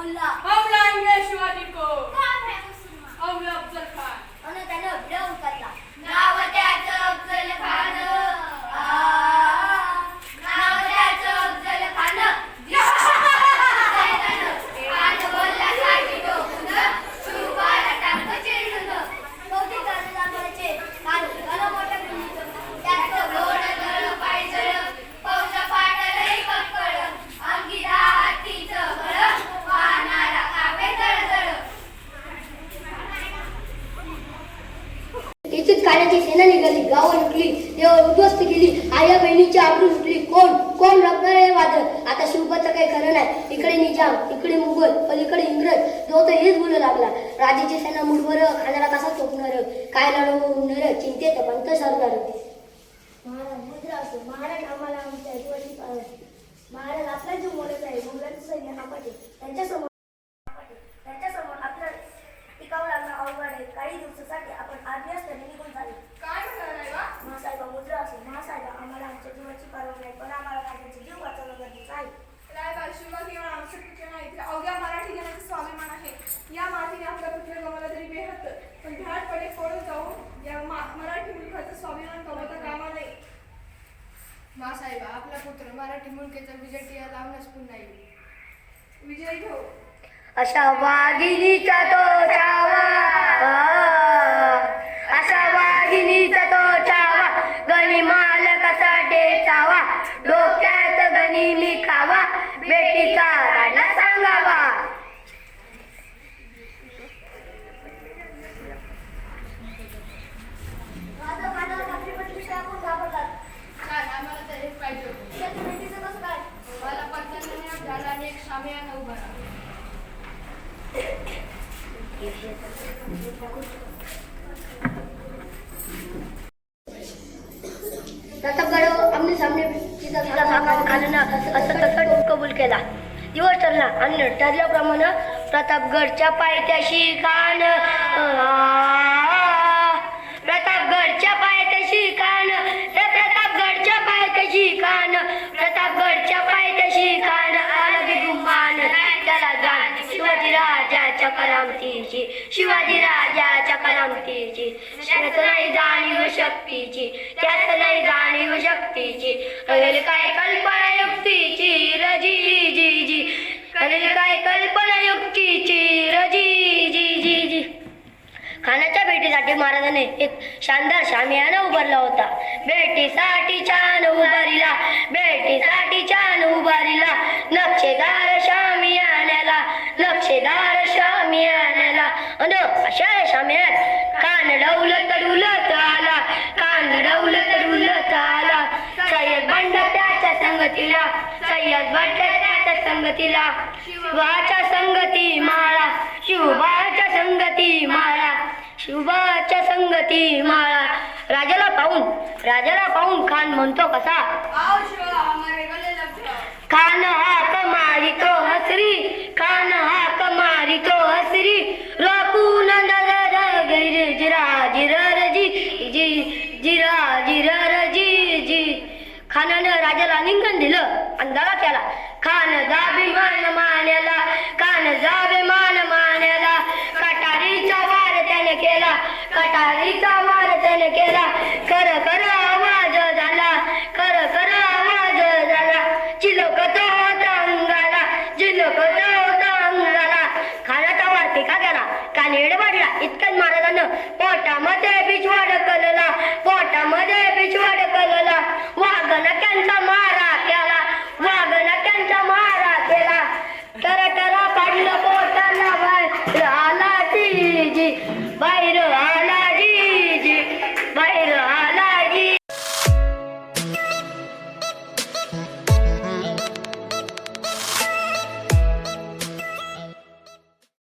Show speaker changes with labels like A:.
A: Hola. राजाची सेना निघाली गाव उठली तेव्हा उद्ध्वस्त केली आया बहिणीची आबरू उठली कोण? कोण रंगणार हे वादळ? आता शिवपाचं काही खरं नाही. इकडे निजाम इकडे मुघल पलीकडे इंग्रज. तो तर हेच बोलू लागला. राजाची सेना मुठभर खाणारा तसा चोपणार काय लढवू नर चिंतेत पंत तर महाराज मुद्रा महाराज आम्हाला आमच्या महाराज आपला जो मोलक आहे मुलांचं सैन्य त्यांच्यासमोर
B: मासाहेबा आपला पुत्र मराठी मुलकेचा विजय टिया लावण्यास पुन्हा येईल.
C: विजय घेऊ.
A: अशा वाघिणीचा तो चावा अशा वाघिणीचा तो चावा गणी मालकासाठी कसा डेचावा डोक्यात गणी लिखावा बेटीचा राणा सांगावा
B: छान आम्हाला तर हेच पाहिजे होतं. मला पत्त्यांना झाला आणि एक शामियाना उभा राहा
A: प्रतापगड आमने सामने तिचा तिला साकाम खालना असं तसं कबूल केला. दिवस ठरला आणि ठरल्याप्रमाणे प्रतापगडच्या पायथ्याशी कान प्रतापगडच्या पायथ्याशी कान हे प्रतापगडच्या पायथ्याशी कान प्रतापगडच्या पायथ्याशी कान आलं गुमान. त्याला जाण शिवाजी राजाच्या करामतीची शिवाजी राजाच्या करामतीची. त्याच नाही जाणीव शक्तीची त्यात नाही जाणीव शक्तीची. कळेल काय कल्पना युक्तीची रजी जी जी कळेल काय कल्पना युक्तीची रजी जी जी जी खानाच्या भेटीसाठी महाराजाने एक शानदार शामियाना उभारला होता. भेटीसाठी छान उभारीला भेटीसाठी छान उभारीला नक्षेदार संगतीला सय्यद त्याच्या संगतीला. शिवाच्या संगती माळा शिवबाच्या संगती माळा शिवबाच्या संगती माळा. राजाला पाहून राजाला पाहून खान म्हणतो कसा? खान हाक मारितो खानानं राजाला आलिंगन दिलं आणि दादा त्याला खान जाभिमान मान मान्याला खान जाबे मान मान्याला. कटारीचा वार त्याने केला कटारीचा वार त्याने केला. कर कर आवाज झाला कर कर आवाज झाला. चिलक होता अंगाला चिलकत होता अंगाला. खानाचा वार पिका गेला कानेड वाढला. इतकंच महाराजानं पोटामध्ये पिछवाड कलला पोटामध्ये पिछवाड कलला. 等着干什么